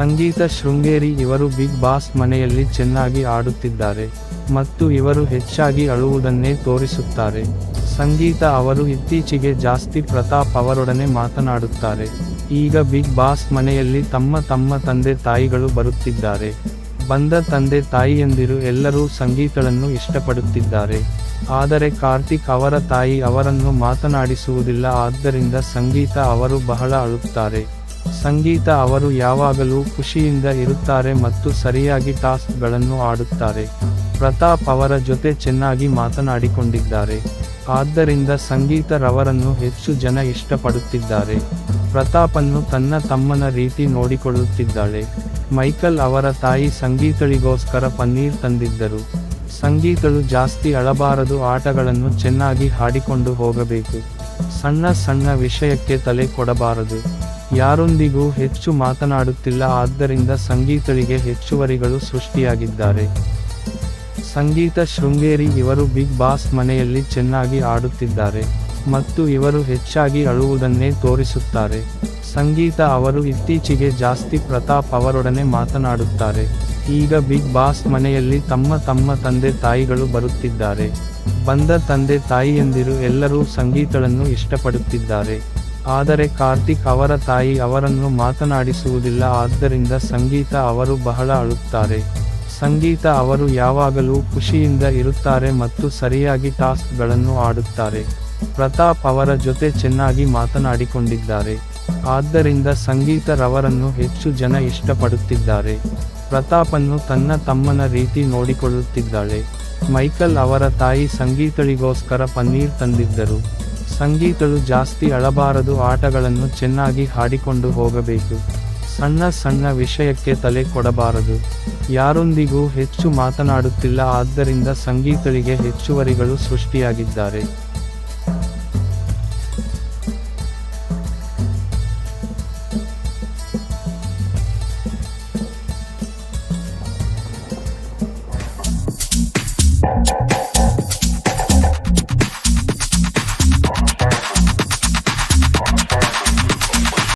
ಸಂಗೀತ ಶೃಂಗೇರಿ ಇವರು big boss ಮನೆಯಲ್ಲಿ ಚೆನ್ನಾಗಿ ಆಡುತ್ತಿದ್ದಾರೆ ಮತ್ತು ಇವರು ಹೆಚ್ಚಾಗಿ ಅಳುವುದನ್ನೇ ತೋರಿಸುತ್ತಾರೆ. ಸಂಗೀತ ಅವರು ಇತ್ತೀಚೆಗೆ ಜಾಸ್ತಿ ಪ್ರತಾಪ್ ಅವರೊಡನೆ ಮಾತನಾಡುತ್ತಾರೆ. ಈಗ ಬಿಗ್ ಬಾಸ್ ಮನೆಯಲ್ಲಿ ತಮ್ಮ ತಮ್ಮ ತಂದೆ ತಾಯಿಗಳು ಬರುತ್ತಿದ್ದಾರೆ. ಬಂದ ತಂದೆ ತಾಯಿಯಂದಿರು ಎಲ್ಲರೂ ಸಂಗೀತಳನ್ನು ಇಷ್ಟಪಡುತ್ತಿದ್ದಾರೆ. ಆದರೆ ಕಾರ್ತಿಕ್ ಅವರ ತಾಯಿ ಅವರನ್ನು ಮಾತನಾಡಿಸುವುದಿಲ್ಲ. ಆದ್ದರಿಂದ ಸಂಗೀತ ಅವರು ಬಹಳ ಅಳುತ್ತಾರೆ. ಸಂಗೀತ ಅವರು ಯಾವಾಗಲೂ ಖುಷಿಯಿಂದ ಇರುತ್ತಾರೆ ಮತ್ತು ಸರಿಯಾಗಿ ಟಾಸ್ಕ್ಗಳನ್ನು ಆಡುತ್ತಾರೆ. ಪ್ರತಾಪ್ ಅವರ ಜೊತೆ ಚೆನ್ನಾಗಿ ಮಾತನಾಡಿಕೊಂಡಿದ್ದಾರೆ. ಆದ್ದರಿಂದ ಸಂಗೀತ ರವರನ್ನು ಹೆಚ್ಚು ಜನ ಇಷ್ಟಪಡುತ್ತಿದ್ದಾರೆ. ಪ್ರತಾಪನ್ನು ತನ್ನ ತಮ್ಮನ ರೀತಿ ನೋಡಿಕೊಳ್ಳುತ್ತಿದ್ದಾಳೆ. ಮೈಕಲ್ ಅವರ ತಾಯಿ ಸಂಗೀತಳಿಗೋಸ್ಕರ ಪನ್ನೀರ್ ತಂದಿದ್ದರು. ಸಂಗೀತಳು ಜಾಸ್ತಿ ಅಳಬಾರದು ಆಟಗಳನ್ನು ಚೆನ್ನಾಗಿ ಹಾಡಿಕೊಂಡು ಹೋಗಬೇಕು. ಸಣ್ಣ ಸಣ್ಣ ವಿಷಯಕ್ಕೆ ತಲೆ ಕೊಡಬಾರದು. ಯಾರೊಂದಿಗೂ ಹೆಚ್ಚು ಮಾತನಾಡುತ್ತಿಲ್ಲ ಆದ್ದರಿಂದ ಸಂಗೀತಳಿಗೆ ಹೆಚ್ಚುವರಿಗಳು ಸೃಷ್ಟಿಯಾಗಿದ್ದಾರೆ. ಸಂಗೀತ ಶೃಂಗೇರಿ ಇವರು ಬಿಗ್ ಬಾಸ್ ಮನೆಯಲ್ಲಿ ಚೆನ್ನಾಗಿ ಆಡುತ್ತಿದ್ದಾರೆ ಮತ್ತು ಇವರು ಹೆಚ್ಚಾಗಿ ಅಳುವುದನ್ನೇ ತೋರಿಸುತ್ತಾರೆ. ಸಂಗೀತ ಅವರು ಇತ್ತೀಚೆಗೆ ಜಾಸ್ತಿ ಪ್ರತಾಪ್ ಅವರೊಡನೆ ಮಾತನಾಡುತ್ತಾರೆ. ಈಗ ಬಿಗ್ ಬಾಸ್ ಮನೆಯಲ್ಲಿ ತಮ್ಮ ತಮ್ಮ ತಂದೆ ತಾಯಿಗಳು ಬರುತ್ತಿದ್ದಾರೆ. ಬಂದ ತಂದೆ ತಾಯಿಯಂದಿರು ಎಲ್ಲರೂ ಸಂಗೀತಳನ್ನು ಇಷ್ಟಪಡುತ್ತಿದ್ದಾರೆ. ಆದರೆ ಕಾರ್ತಿಕ್ ಅವರ ತಾಯಿ ಅವರನ್ನು ಮಾತನಾಡಿಸುವುದಿಲ್ಲ, ಆದ್ದರಿಂದ ಸಂಗೀತ ಅವರು ಬಹಳ ಅಳುತ್ತಾರೆ. ಸಂಗೀತ ಅವರು ಯಾವಾಗಲೂ ಖುಷಿಯಿಂದ ಇರುತ್ತಾರೆ ಮತ್ತು ಸರಿಯಾಗಿ ಟಾಸ್ಕ್ಗಳನ್ನು ಆಡುತ್ತಾರೆ. ಪ್ರತಾಪ್ ಅವರ ಜೊತೆ ಚೆನ್ನಾಗಿ ಮಾತನಾಡಿಕೊಂಡಿದ್ದಾರೆ. ಆದ್ದರಿಂದ ಸಂಗೀತ ರವರನ್ನು ಹೆಚ್ಚು ಜನ ಇಷ್ಟಪಡುತ್ತಿದ್ದಾರೆ. ಪ್ರತಾಪನ್ನು ತನ್ನ ತಮ್ಮನ ರೀತಿ ನೋಡಿಕೊಳ್ಳುತ್ತಿದ್ದಾಳೆ. ಮೈಕಲ್ ಅವರ ತಾಯಿ ಸಂಗೀತಳಿಗೋಸ್ಕರ ಪನ್ನೀರ್ ತಂದಿದ್ದರು. ಸಂಗೀತಳು ಜಾಸ್ತಿ ಅಳಬಾರದು ಆಟಗಳನ್ನು ಚೆನ್ನಾಗಿ ಹಾಡಿಕೊಂಡು ಹೋಗಬೇಕು. ಸಣ್ಣ ಸಣ್ಣ ವಿಷಯಕ್ಕೆ ತಲೆ ಕೊಡಬಾರದು. ಯಾರೊಂದಿಗೂ ಹೆಚ್ಚು ಮಾತನಾಡುತ್ತಿಲ್ಲ ಆದ್ದರಿಂದ ಸಂಗೀತಳಿಗೆ ಹೆಚ್ಚುವರಿಗಳು ಸೃಷ್ಟಿಯಾಗಿದ್ದಾರೆ.